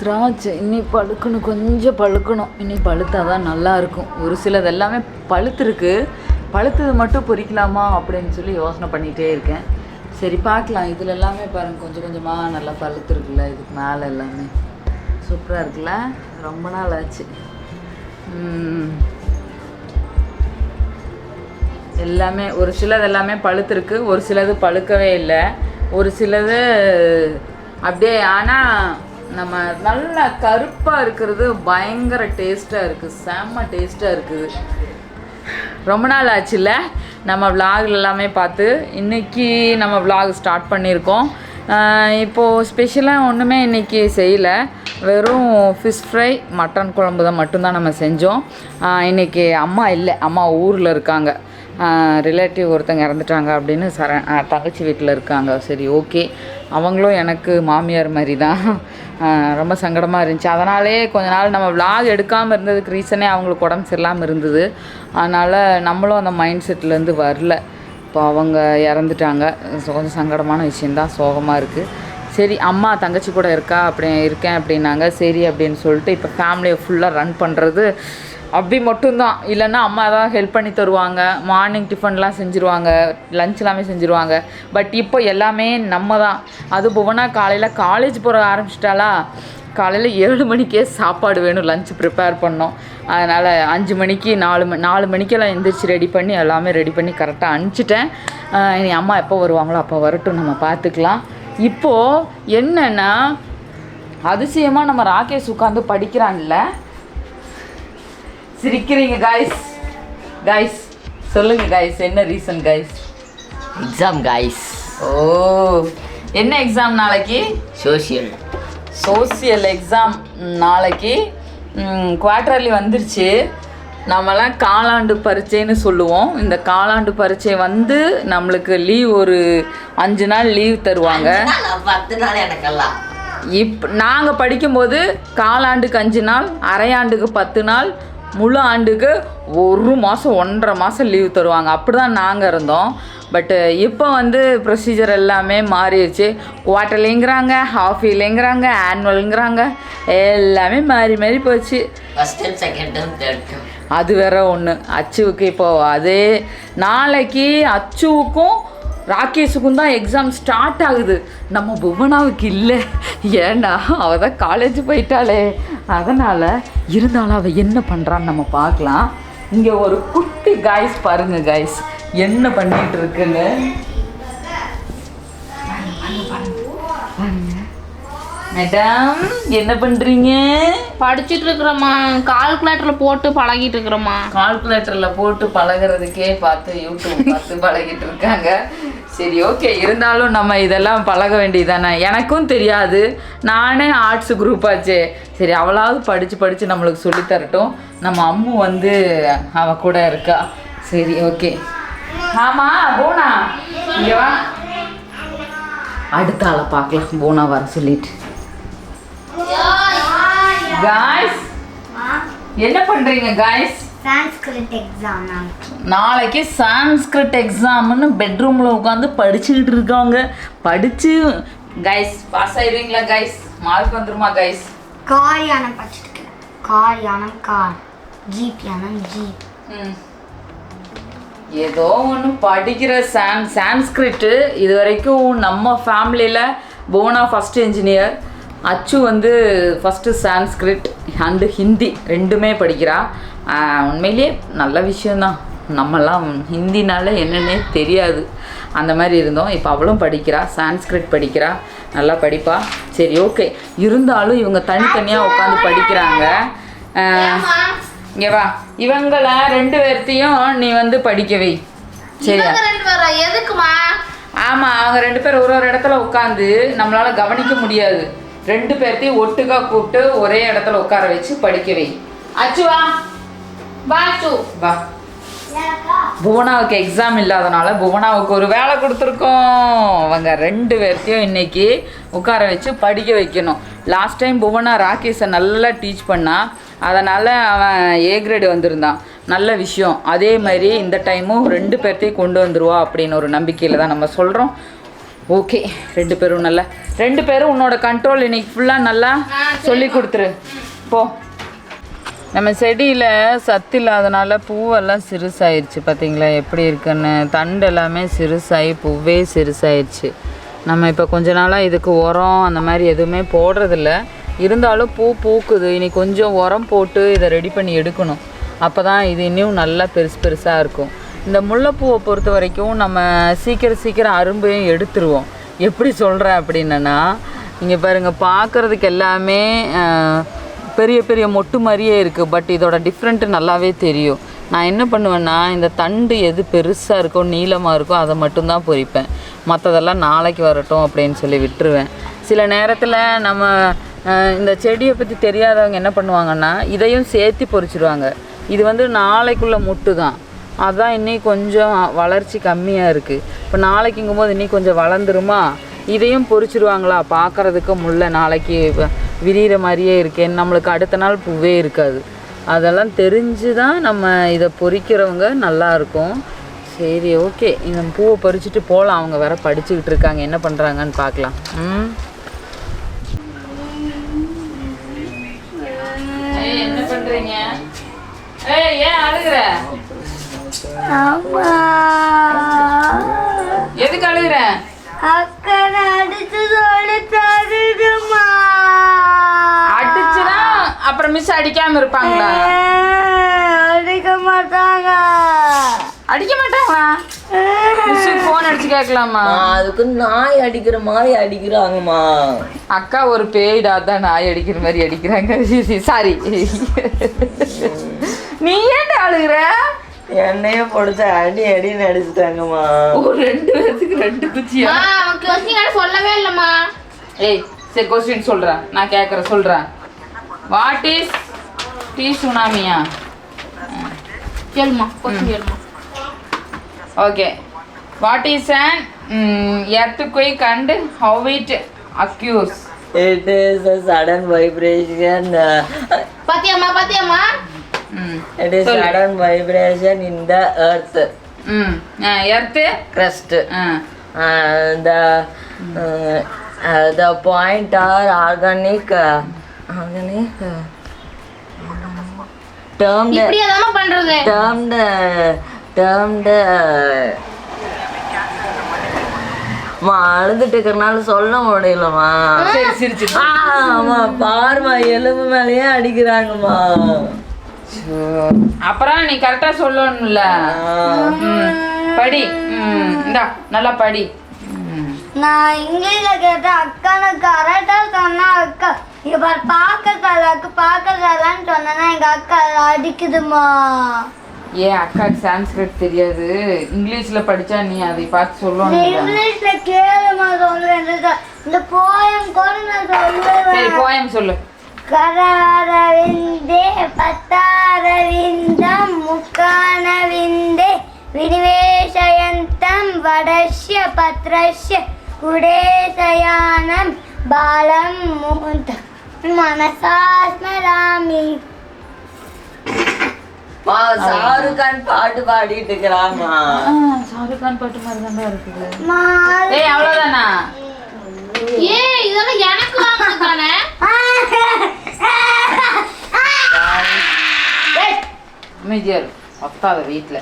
திராட்சை இன்னி பழுக்கணும் கொஞ்சம் பழுக்கணும். இன்னி பழுத்தா தான் நல்லாயிருக்கும் ஒரு சிலது எல்லாமே பழுத்துருக்கு. பழுத்தது மட்டும் பொரிக்கலாமா அப்படின்னு சொல்லி யோசனை பண்ணிகிட்டே இருக்கேன். சரி பார்க்கலாம். இதில் எல்லாமே பாருங்க கொஞ்சம் கொஞ்சமாக நல்லா பழுத்துருக்குல்ல இதுக்கு மேலே எல்லாமே. சூப்பராக இருக்குல்ல? ரொம்ப நாள் ஆச்சு. எல்லாமே ஒரு சிலது எல்லாமே பழுத்துருக்கு. ஒரு சிலது பழுக்கவே இல்லை. ஒரு சிலது அப்படியே ஆனால் நம்ம நல்லா கருப்பாக இருக்கிறது பயங்கர டேஸ்ட்டாக இருக்குது செம்ம டேஸ்ட்டாக இருக்குது ரொம்ப நாள் ஆச்சுல்ல? நம்ம விலாகில் எல்லாமே பார்த்து இன்னைக்கு நம்ம விலாக் ஸ்டார்ட் பண்ணியிருக்கோம். இப்போது ஸ்பெஷலாக ஒன்றுமே இன்றைக்கி செய்யலை. வெறும் ஃபிஷ் ஃப்ரை மட்டன் குழம்பு தான் மட்டும்தான் நம்ம செஞ்சோம். இன்றைக்கி இன்னைக்கு அம்மா இல்லை அம்மா ஊரில் இருக்காங்க. ரிலேட்டிவ் ஒருத்தங்க இறந்துட்டாங்க அப்படின்னு சர தங்கச்சி வீட்டில் இருக்காங்க. சரி ஓகே அவங்களும் எனக்கு மாமியார் மாதிரி தான் ரொம்ப சங்கடமாக இருந்துச்சு. அதனாலே கொஞ்ச நாள் நம்ம vlog எடுக்காமல் இருந்ததுக்கு ரீசனே அவங்களுக்கு உடம்பு சரியில்லாமல் இருந்தது. அதனால் நம்மளும் அந்த மைண்ட் செட்லேருந்து வரல. இப்போ அவங்க இறந்துட்டாங்க. கொஞ்சம் சங்கடமான விஷயந்தான் சோகமாக இருக்குது சரி அம்மா தங்கச்சி கூட இருக்கா? அப்படி இருக்கேன் அப்படின்னாங்க. சரி அப்படின்னு சொல்லிட்டு இப்போ ஃபேமிலியை ஃபுல்லாக ரன் பண்ணுறது அப்படி மட்டும்தான். இல்லைன்னா அம்மா தான் ஹெல்ப் பண்ணி தருவாங்க. மார்னிங் டிஃபன்லாம் செஞ்சுருவாங்க. லஞ்ச் எல்லாமே செஞ்சுருவாங்க. பட் இப்போ எல்லாமே நம்ம தான் அது புவனா காலையில் காலேஜ் போகிற ஆரம்பிச்சிட்டாலா காலையில் ஏழு மணிக்கே சாப்பாடு வேணும். லஞ்ச் ப்ரிப்பேர் பண்ணோம். அதனால் அஞ்சு மணிக்கு நாலு மணி நாலு மணிக்கெல்லாம் எந்திரிச்சு ரெடி பண்ணி எல்லாமே ரெடி பண்ணி கரெக்டாக அனுப்பிச்சிட்டேன். இனி அம்மா எப்போ வருவாங்களோ அப்போ வரட்டும். நம்ம பார்த்துக்கலாம். இப்போது என்னென்னா அதிசயமாக நம்ம ராகேஷ் உட்காந்து படிக்கிறான்ல. சிரிக்கிறீங்க காய்ஸ் காய்ஸ் சொல்லுங்க காய்ஸ் என்ன ரீசன் காய்ஸ் எக்ஸாம் காய்ஸ் ஓ என்ன எக்ஸாம் நாளைக்கு? சோஷியல் சோசியல் எக்ஸாம் நாளைக்கு. குவார்டர்லி வந்துருச்சு. நம்மலாம் காலாண்டு பரீட்சைன்னு சொல்லுவோம். இந்த காலாண்டு பரீட்சை வந்து நம்மளுக்கு லீவ் ஒரு அஞ்சு நாள் லீவ் தருவாங்க. பத்து நாள் எனக்கெல்லாம். இப் நாங்கள் படிக்கும்போது காலாண்டுக்கு அஞ்சு நாள் அரையாண்டுக்கு பத்து நாள் முழு ஆண்டுக்கு ஒரு மாதம் ஒன்றரை மாதம் லீவ் தருவாங்க. அப்படி தான் நாங்கள் இருந்தோம். பட்டு இப்போ வந்து ப்ரொசீஜர் எல்லாமே மாறிடுச்சு. குவார்ட்டர்லிங்கிறாங்க ஹாஃப் இயர்லிங்கிறாங்க ஆனுவலுங்கிறாங்க எல்லாமே மாறி மாறி போச்சு. First time second time third time அது வேற ஒன்று அச்சுவுக்கு இப்போ அதே நாளைக்கு அச்சுவுக்கும் ராகேஷுக்கும் தான் எக்ஸாம் ஸ்டார்ட் ஆகுது. நம்ம புவனாவுக்கு இல்லை. ஏன்னா அவள் தான் காலேஜ் போயிட்டாளே. அதனால் இருந்தாலும் அவள் என்ன பண்ணுறான்னு நம்ம பார்க்கலாம். இங்கே ஒரு குட்டி காய்ஸ் பாருங்க காய்ஸ் என்ன பண்ணிட்டு இருக்குன்னு? மேடம் என்ன பண்ணுறீங்க படிச்சுட்டு இருக்கிறோம்மா. கால்குலேட்டர்ல போட்டு பழகிட்டு இருக்கிறோம்மா. கால்குலேட்டரில் போட்டு பழகுறதுக்கே பார்த்து யூடியூப் பார்த்து பழகிட்டு இருக்காங்க. சரி ஓகே இருந்தாலும் நம்ம இதெல்லாம் பழக வேண்டியதானே எனக்கும் தெரியாது. நானே ஆர்ட்ஸ் குரூப் ஆச்சே. சரி அவளாவது படித்து படித்து நம்மளுக்கு சொல்லித் தரட்டும். நம்ம அம்மு வந்து அவ கூட இருக்கா. சரி ஓகே ஆமாம் போனா. இங்கே வா. அடுத்த ஆளை பார்க்கலாம். போனா வர சொல்லிட்டு. காய்ஸ் என்ன பண்ணுறீங்க காய்ஸ் சான்ஸ்கிரிட் எக்ஸாம் நாளைக்கு சான்ஸ்கிரிட் எக்ஸாம்னு பெட்ரூமில் உட்காந்து படிச்சுக்கிட்டு இருக்காங்க. படித்து கைஸ் பாஸ் ஆயிடுவீங்களா கைஸ் மார்க் வந்துருமா கைஸ் கார் யானம் படிச்சுட்டு கார் யானம் கார் ஜீப் யானம் ஜீப் ஏதோ ஒன்று படிக்கிற சான் சான்ஸ்கிரிட்டு இது வரைக்கும் நம்ம ஃபேமிலியில் புவனா ஃபஸ்ட் இன்ஜினியர் அச்சு வந்து ஃபஸ்ட்டு சான்ஸ்கிரிட் அண்டு ஹிந்தி ரெண்டுமே படிக்கிறா. ஆஹ் உண்மையிலேயே நல்ல விஷயந்தான் நம்மலாம் ஹிந்தினால என்னன்னே தெரியாது. அந்த மாதிரி இருந்தோம். இப்போ அவளும் படிக்கிறா சான்ஸ்கிரிட் படிக்கிறா நல்லா படிப்பா. சரி ஓகே. இருந்தாலும் இவங்க தனித்தனியாக உட்காந்து படிக்கிறாங்க. இங்க வா. இவங்கள ரெண்டு பேர்த்தையும் நீ வந்து படிக்க வை. சரியா? எதுக்குமா? ஆமா அவங்க ரெண்டு பேரும் ஒரு ஒரு இடத்துல உட்காந்து நம்மளால கவனிக்க முடியாது. ரெண்டு பேர்த்தையும் ஒட்டுக்கா கூப்பிட்டு ஒரே இடத்துல உட்கார வச்சு படிக்க வை. அச்சு வா புவனாவுக்கு எக்ஸாம் இல்லாதனால புவனாவுக்கு ஒரு வேலை கொடுத்துருக்கோம். அவங்க ரெண்டு பேர்த்தையும் இன்னைக்கு உட்கார வச்சு படிக்க வைக்கணும். லாஸ்ட் டைம் புவனா ராகேஷை நல்லா டீச் பண்ணா அதனால் அவன் ஏ கிரேடு வந்திருந்தான். நல்ல விஷயம். அதே மாதிரி இந்த டைமும் ரெண்டு பேர்த்தையும் கொண்டு வந்துருவா அப்படின்னு ஒரு நம்பிக்கையில் தான் நம்ம சொல்கிறோம் ஓகே ரெண்டு பேரும் நல்லா. ரெண்டு பேரும் உன்னோட கண்ட்ரோல் இன்னைக்கு ஃபுல்லாக நல்லா சொல்லி கொடுத்துரு. போ. நம்ம செடியில் சத்து இல்லாதனால பூவெல்லாம் சிறுசாயிருச்சு பார்த்தீங்களா எப்படி இருக்குன்னு? தண்டு எல்லாமே சிறுசாகி பூவே சிறுசாயிருச்சு. நம்ம இப்போ கொஞ்ச நாளாக இதுக்கு உரம் அந்த மாதிரி எதுவுமே போடுறதில்ல. இருந்தாலும் பூ பூக்குது. இனி கொஞ்சம் உரம் போட்டு இதை ரெடி பண்ணி எடுக்கணும். அப்போ தான் இது இன்னும் நல்லா பெருசு பெருசாக இருக்கும். இந்த முல்லைப்பூவை பொறுத்த வரைக்கும் நம்ம சீக்கிரம் சீக்கிரம் அரும்பையும் எடுத்துருவோம். எப்படி சொல்கிறேன் அப்படின்னா இங்கே பாருங்கள் பார்க்குறதுக்கு எல்லாமே பெரிய பெரிய மொட்டு மாதிரியே இருக்குது பட் இதோட டிஃப்ரெண்ட்டு நல்லாவே தெரியும். நான் என்ன பண்ணுவேன்னா இந்த தண்டு எது பெருசாக இருக்கோ நீளமாக இருக்கோ அதை மட்டும்தான் பொரிப்பேன். மற்றதெல்லாம் நாளைக்கு வரட்டும் அப்படின்னு சொல்லி விட்டுருவேன். சில நேரத்தில் நம்ம இந்த செடியை பற்றி தெரியாதவங்க என்ன பண்ணுவாங்கன்னா இதையும் சேர்த்து பொறிச்சிடுவாங்க இது வந்து நாளைக்குள்ள மொட்டு தான். அதுதான் இன்னி கொஞ்சம் வளர்ச்சி கம்மியாக இருக்குது இப்போ நாளைக்குங்கும்போது இன்னி கொஞ்சம் வளர்ந்துருமா? இதையும் பொறிச்சிடுவாங்களா பார்க்குறதுக்கு முல்லை நாளைக்கு விரிகிற மாதிரியே இருக்கேன் நம்மளுக்கு அடுத்த நாள் பூவே இருக்காது. அதெல்லாம் தெரிஞ்சு தான் நம்ம இதை பொரிக்கிறவங்க நல்லா இருக்கும். சரி ஓகே. இந்த பூவை பறிச்சுட்டு போகலாம் அவங்க வேற படிச்சுக்கிட்டு இருக்காங்க. என்ன பண்ணுறாங்கன்னு பார்க்கலாம். ம்? என்ன பண்ணுறீங்க ஏய் ஏன் அழுகுற? எதுக்கு அழுகுற? அக்கா அடிச்சு சொல்லி தருதுமா அடிச்சுனா அப்புறம் மிஸ் அடிக்காம இருப்பாங்களா அடிக்க மாட்டாங்க அடிக்க மாட்டாங்களா மிஸ் ஃபோன் அடிச்சு கேட்கலாமா அதுக்கு நாய் அடிக்கிற மாதிரி அடிக்கிறாங்கம்மா அக்கா ஒரு பேய்டா தான் நாய் அடிக்கிற மாதிரி அடிக்கிறாங்க சாரி நீ ஏன்டா அழுகுற என்னைய பொடுத்த அடி அடின்னு அடிச்சுட்டாங்கம்மா ஒரு ரெண்டு பேர்த்துக்கு ரெண்டு குச்சியா சொல்லவே இல்லைம்மா ஏய் சரி கொஸ்டின் சொல்றேன் நான் கேட்குறேன் சொல்றேன் வாட் இஸ் டீ சுனாமியா? கேளுமா கேளுமா okay. What is an earthquake and how it occurs it is a sudden vibration uh, பாத்தியாம்மா பாத்தியாம்மா. ம். it is சொல்லு. sudden vibration in the earth. Hmm. Earth crust. Ah. Uh, அதாம்மா பண்றது? termed termed மா அழுதுட்டு இருக்கிறனால சொல்ல முடியலம்மா. சரி சிரிச்சு ஆமா பாருமா எலும்பு மேலேயே அடிக்கிறாங்கம்மா. அப்புறம் நீ கரெக்டாக சொல்லணும்ல. படி. இந்தா நல்லா படி. நான் இங்கிலீஷ்ல கேட்டேன் அக்கா நான் கரெக்டா சொன்னா அக்கா. பாரு பார்க்க கலாக்கு பார்க்க கலான்னு சொன்னா எங்க அக்கா அடிக்குதுமா ஏன் அக்காவுக்கு சான்ஸ்கிரிட் தெரியாது? இங்கிலீஷில் படிச்சா நீ அதை பார்த்து சொல்லணும் இங்கிலீஷ்ல கேளுமா சொல்லுவேன் இந்த- போயம் கூட நான் சரி சொல்லுவேன் போயம் சொல்லு. கராரவிந்தே பத்தாரவிந்தம் முக்கானவிந்தே வினிவேஷயந்தம் வடஸ்ய பத்ரஸ்ய குடேசயானம் பாலம் முகுந்த மனசா ஸ்மராமி மா ஷாருக் கான் பாட்டு பாடிட்டு இருக்கிறாமா ஷாருக் கான் பாட்டு மாதிரி தான்டா இருக்குது. மா ஏய் அவ்வளோதானா ஏய் இதெல்லாம் எனக்கு வாங்கினது தானே அமைதியார் பத்தாத வீட்டில்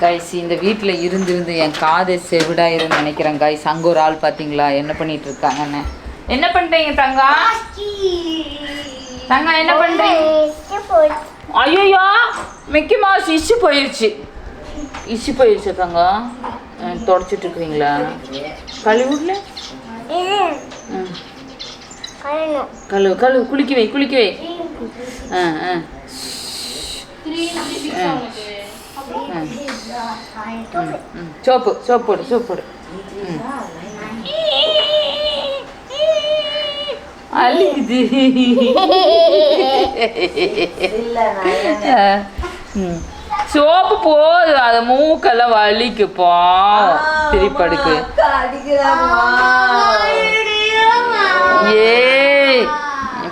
கைஸ் இந்த வீட்டில் இருந்திருந்து என் காதே செவிடாயிருன்னு நினைக்கிறேன். கைஸ் அங்கே ஒரு ஆள் பார்த்தீங்களா என்ன பண்ணிட்டு இருக்காங்கன்னு. என்ன பண்ணுறீங்க தங்கம் தங்கம் என்ன பண்ணுறீங்க ஐயோ மிக்கி மவுஸ் இஷ்யூ போயிடுச்சு இஷ்யூ போயிடுச்சு தங்கம் அஹ், தொடச்சிட்டு இருக்கிறீங்களா கழுவுல? கழுவு கழுவு குளிக்க வை குளிக்க வை. ஆ ஆ. சோப்பு சோப்பு போடு சோப்பு போடு. அழுகுது. சோப்பு போது அது மூக்கெல்லாம் வலிக்குப்பா திருப்படுக்கு ஏய்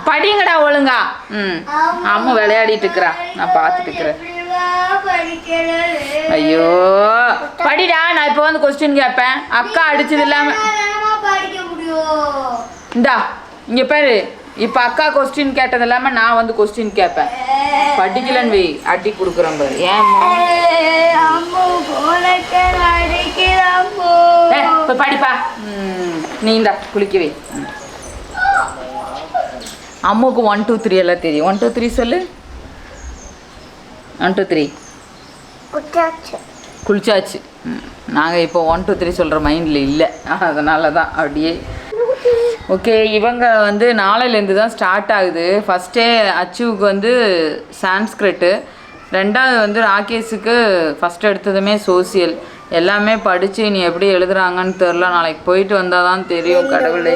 படிங்கடா ஒழுங்கா. ம் அம்மா விளையாடிட்டு இருக்கிறா. நான் பார்த்துட்டு இருக்கிறேன். ஐயோ. படிடா நான் இப்போ வந்து கொஸ்டின் கேட்பேன் அக்கா அடிச்சது இல்லாம இந்தா இங்க பாரு. இப்ப அக்கா கொஸ்டின் கேட்டது இல்லாம நான் வந்து கொஸ்டின் கேட்பேன் படிக்கலன்னு வை அடி கொடுக்குறேன் பாரு. போய் படிப்பா. நீ இந்தா குளிக்க வை. ம். அம்முக்கு ஒன் டூ த்ரீ எல்லாம் தெரியும். ஒன் டூ த்ரீ சொல்லு. ஒன் டூ த்ரீ குளிச்சாச்சு. நாங்கள் இப்போ ஒன் டூ த்ரீ சொல்கிற மைண்டில் இல்லை. அதனால தான் அப்படியே. ஓகே இவங்க வந்து நாளையிலேருந்து தான் ஸ்டார்ட் ஆகுது. ஃபஸ்ட்டே அச்சுவுக்கு வந்து சான்ஸ்கிரிட்டு. ரெண்டாவது வந்து ராகேஷுக்கு ஃபஸ்ட் எடுத்ததுமே சோசியல் எல்லாமே படித்து நீ எப்படி எழுதுறாங்கன்னு தெரில நாளைக்கு போயிட்டு வந்தால் தான் தெரியும் கடவுளே.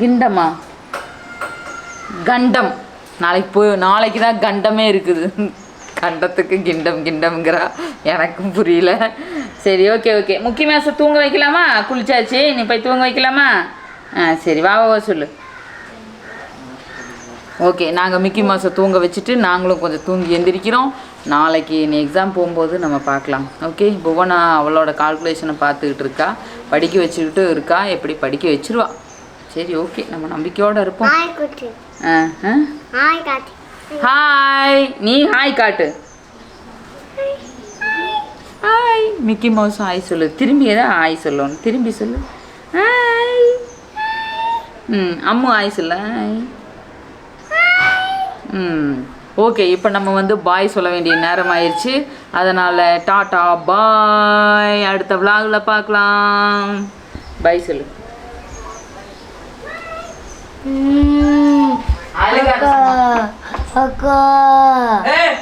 கிண்டமா? கண்டம். நாளைக்கு போய் நாளைக்கு தான் கண்டமே இருக்குது. கண்டத்துக்கு கிண்டம் கிண்டம்ங்கிறா. எனக்கும் புரியல. சரி ஓகே ஓகே முக்கிய மாதம் தூங்க வைக்கலாமா? குளிச்சாச்சு. நீ போய் தூங்க வைக்கலாமா? ஆ சரி வா வா சொல்லு. ஓகே நாங்கள் மிக்கி மாதம் தூங்க வச்சுட்டு நாங்களும் கொஞ்சம் தூங்கி எந்திரிக்கிறோம். நாளைக்கு நீ எக்ஸாம் போகும்போது நம்ம பார்க்கலாம். ஓகே புவனா அவளோட கால்குலேஷனை பார்த்துக்கிட்டு இருக்கா. படிக்க வச்சுக்கிட்டு இருக்கா. எப்படி படிக்க வச்சிருவா? சரி ஓகே நம்ம நம்பிக்கையோடு இருப்போம். ஹாய் நீ ஹாய் காட்டு. ஹாய் மிக்கி மவுஸ் ஹாய் சொல்லு. திரும்பி ஏதாவது ஹாய் சொல்லணும்? திரும்பி சொல்லு. ஹாய் ம் அம்மு ஹாய் சொல்லு. ஹாய் ம் ஓகே இப்போ நம்ம வந்து பாய் சொல்ல வேண்டிய நேரம் ஆயிடுச்சு அதனால் டாட்டா பாய் அடுத்த விலாகில் பார்க்கலாம். பாய் சொல்லு. அழுகாத அக்கா ஏய்